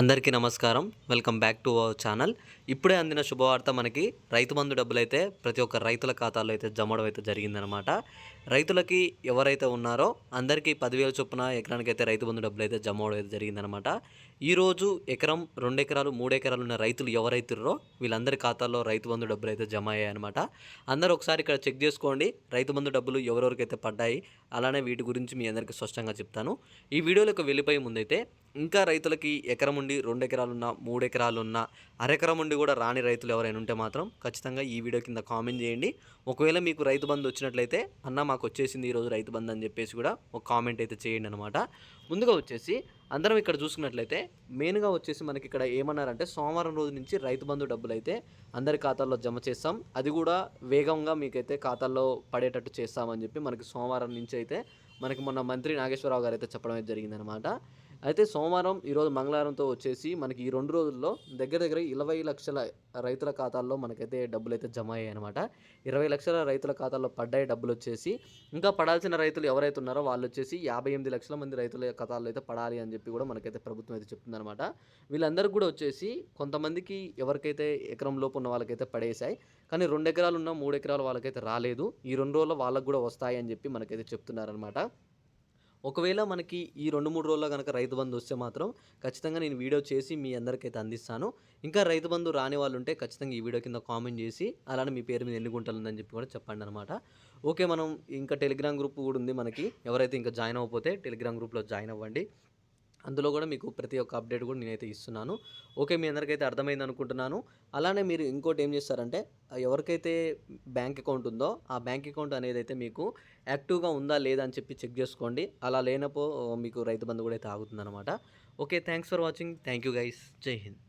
అందరికీ నమస్కారం. Welcome back to our channel. ఇప్పుడే అందిన శుభవార్త మనకి రైతు బంధు డబ్బులు అయితే ప్రతి ఒక్క రైతుల ఖాతాలో అయితే జమడం అయితే జరిగిందనమాట రైతులకి ఎవరైతే ఉన్నారో అందరికీ పదివేల చొప్పున ఎకరానికి అయితే రైతు బంధు డబ్బులు అయితే జమ్మడం అయితే జరిగిందనమాట ఈరోజు ఎకరం రెండు ఎకరాలు మూడు ఎకరాలు ఉన్న రైతులు ఎవరైతుర్రో వీళ్ళందరి ఖాతాల్లో రైతు బంధు డబ్బులు అయితే జమ అయ్యాయన్నమాట అందరూ ఒకసారి ఇక్కడ చెక్ చేసుకోండి రైతు బంధు డబ్బులు ఎవరెవరికైతే పడ్డాయి అలానే వీటి గురించి మీ అందరికీ స్పష్టంగా చెప్తాను. ఈ వీడియోలోకి వెళ్ళిపోయే ముందైతే ఇంకా రైతులకి ఎకరం ఉండి రెండు ఎకరాలున్నా మూడు ఎకరాలున్నా అరెకరం ఉండి కూడా రాని రైతులు ఎవరైనా ఉంటే మాత్రం ఖచ్చితంగా ఈ వీడియో కింద కామెంట్ చేయండి. ఒకవేళ మీకు రైతు బంధు వచ్చినట్లయితే అన్న మాకు వచ్చేసింది ఈరోజు రైతు బంధు అని చెప్పేసి కూడా ఒక కామెంట్ అయితే చేయండి అనమాట ముందుగా వచ్చేసి అందరం ఇక్కడ చూసుకున్నట్లయితే మెయిన్గా వచ్చేసి మనకి ఇక్కడ ఏమన్నారంటే సోమవారం రోజు నుంచి రైతు బంధు డబ్బులు అయితే అందరి ఖాతాల్లో జమ చేస్తాం. అది కూడా వేగంగా మీకైతే ఖాతాల్లో పడేటట్టు చేస్తామని చెప్పి మనకి సోమవారం నుంచి అయితే మనకి మొన్న మంత్రి నాగేశ్వరరావు గారు అయితే చెప్పడం అయితే జరిగిందనమాట అయితే సోమవారం ఈరోజు మంగళవారంతో వచ్చేసి మనకి ఈ రెండు రోజుల్లో దగ్గర దగ్గర ఇరవై లక్షల రైతుల ఖాతాల్లో మనకైతే డబ్బులు అయితే జమ అయ్యాయి అనమాట ఇరవై లక్షల రైతుల ఖాతాల్లో పడ్డాయి డబ్బులు వచ్చేసి. ఇంకా పడాల్సిన రైతులు ఎవరైతే ఉన్నారో వాళ్ళు వచ్చేసి యాభై ఎనిమిది లక్షల మంది రైతుల ఖాతాల్లో అయితే పడాలి అని చెప్పి కూడా మనకైతే ప్రభుత్వం అయితే చెప్తుందనమాట వీళ్ళందరికీ కూడా వచ్చేసి కొంతమందికి ఎవరికైతే ఎకరం లోపు ఉన్న వాళ్ళకైతే పడేశాయి. కానీ రెండు ఎకరాలు ఉన్న మూడు ఎకరాలు వాళ్ళకైతే రాలేదు. ఈ రెండు రోజుల్లో వాళ్ళకు కూడా వస్తాయి అని చెప్పి మనకైతే చెప్తున్నారనమాట ఒకవేళ మనకి ఈ రెండు మూడు రోజుల్లో కనుక రైతు బంధు వస్తే మాత్రం ఖచ్చితంగా నేను వీడియో చేసి మీ అందరికైతే అందిస్తాను. ఇంకా రైతు బంధు రాని వాళ్ళు ఉంటే ఖచ్చితంగా ఈ వీడియో కింద కామెంట్ చేసి అలానే మీ పేరు మీద ఎన్ని గుంటలు ఉందని చెప్పి కూడా చెప్పండి అనమాట ఓకే మనం ఇంకా టెలిగ్రామ్ గ్రూప్ కూడా ఉంది మనకి. ఎవరైతే ఇంకా జాయిన్ అవ్వకపోతే టెలిగ్రామ్ గ్రూప్లో జాయిన్ అవ్వండి. అందులో కూడా మీకు ప్రతి ఒక్క అప్డేట్ కూడా నేనైతే ఇస్తున్నాను. ఓకే మీ అందరికైతే అర్థమైంది అనుకుంటున్నాను. అలానే మీరు ఇంకోటి ఏం చేస్తారంటే ఎవరికైతే బ్యాంక్ అకౌంట్ ఉందో ఆ బ్యాంక్ అకౌంట్ అనేది అయితే మీకు యాక్టివ్గా ఉందా లేదా అని చెప్పి చెక్ చేసుకోండి. అలా లేనపో మీకు రైతు బంధు కూడా అయితే ఆగుతుందన్నమాట. Okay thanks for watching. Thank you guys. జై హింద్.